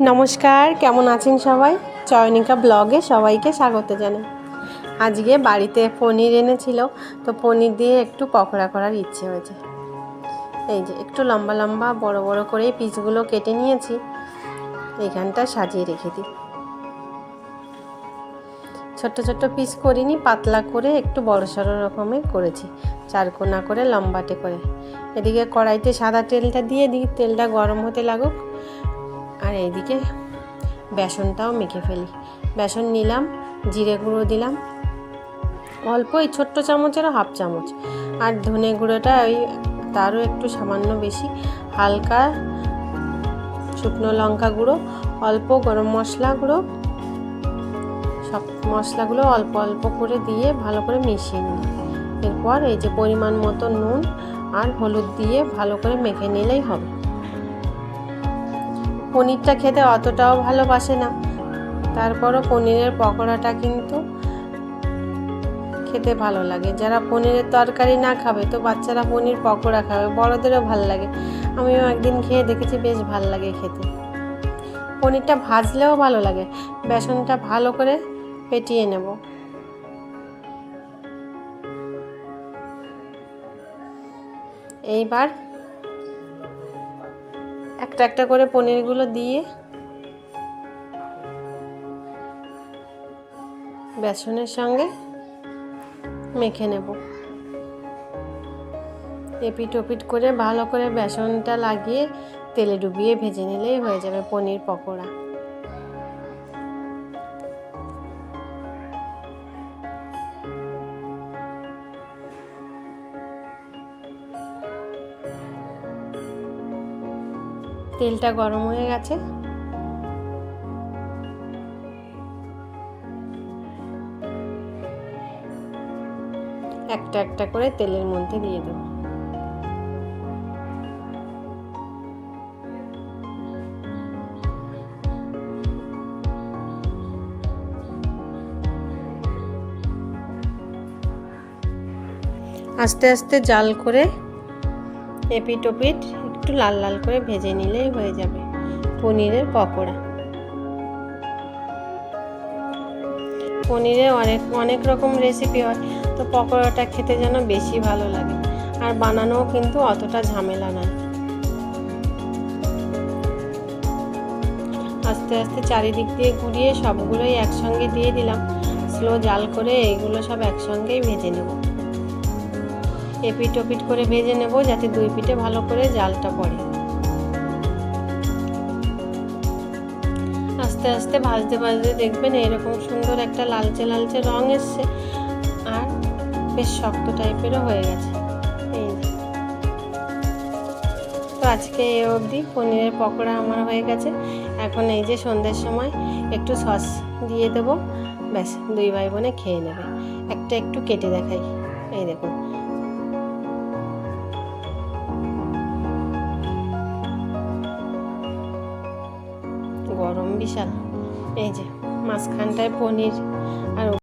নমস্কার, কেমন আছেন সবাই? চয়নিকা ব্লগে সবাইকে স্বাগত জানাই। আজকে বাড়িতে পনির এনেছিল, তো পনির দিয়ে একটু পকোড়া করার ইচ্ছে হয়েছে। এই যে, একটু লম্বা লম্বা, বড় বড় করে পিসগুলো কেটে নিয়েছি। এইখানটা সাজিয়ে রেখে দিই। ছোট্ট ছোট্ট পিস করিনি, পাতলা করে একটু বড় সড়ো রকমের করেছি, চারকোনা করে, লম্বাটে করে। এদিকে কড়াইতে সাদা তেলটা দিয়ে দিই, তেলটা গরম হতে লাগুক। আর এইদিকে বেসনটাও মেখে ফেলি। বেসন নিলাম, জিরে গুঁড়ো দিলাম। অল্প এই ছোট্ট চামচেরও হাফ চামচ। আর ধনে গুঁড়োটা ওই তারও একটু সামান্য বেশি। হালকা শুকনো লঙ্কা গুঁড়ো, অল্প গরম মশলা গুঁড়ো। সব মশলাগুলো অল্প অল্প করে দিয়ে ভালো করে মিশিয়ে নিই। এরপর এই যে পরিমাণ মতো নুন আর হলুদ দিয়ে ভালো করে মেখে নিলেই হবে। পনিরটা খেতে অতটাও ভালোবাসে না। তারপরও পনিরের পকোড়াটা কিন্তু খেতে ভালো লাগে। যারা পনিরের তরকারি না খাবে, তো বাচ্চারা পনির পকোড়া খাবে, বড়দেরও ভালো লাগে। আমিও একদিন খেয়ে দেখেছি, বেশ ভালো লাগে খেতে। পনিরটা ভাজলেও ভালো লাগে। বেসনটা ভালো করে পেটিয়ে নেব। এইবার একটা একটা করে পনিরগুলো দিয়ে বেসনের সঙ্গে মেখে নেব। এপিট ওপিট করে ভালো করে বেসনটা লাগিয়ে তেলে ডুবিয়ে ভেজে নিলেই হয়ে যাবে পনির পকোড়া। তেলটা গরম হয়ে গেছে। একটা একটা করে তেলের মধ্যে দিয়ে দেবো। আস্তে আস্তে জাল করে এপিট ওপিট একটু লাল লাল করে ভেজে নিলেই হয়ে যাবে পনিরের পকোড়া। পনিরে অনেক অনেক রকম রেসিপি হয়, তো পকোড়াটা খেতে যেন বেশি ভালো লাগে। আর বানানোও কিন্তু অতটা ঝামেলা নয়। আস্তে আস্তে চারিদিক দিয়ে ঘুরিয়ে সবগুলোই একসঙ্গে দিয়ে দিলাম। স্লো জাল করে এইগুলো সব একসঙ্গেই ভেজে নেব। এপিট ওপিট করে ভেজে নেব যাতে দুই পিঠে ভালো করে জালটা পড়ে। আস্তে আস্তে ভাজতে ভাজতে দেখবেন এরকম সুন্দর একটা লালচে লালচে রং এসছে আর বেশ শক্ত টাইপেরও হয়ে গেছে। এই তো আজকে এ অবধি পনিরের পকোড়া আমার হয়ে গেছে। এখন এই যে সন্ধ্যের সময় একটু সস দিয়ে দেবো। ব্যাস, দুই ভাই বোনে খেয়ে নেবে। একটা একটু কেটে দেখাই। এই দেখুন বিশাল। এই যে মাঝখানটায় পনির আর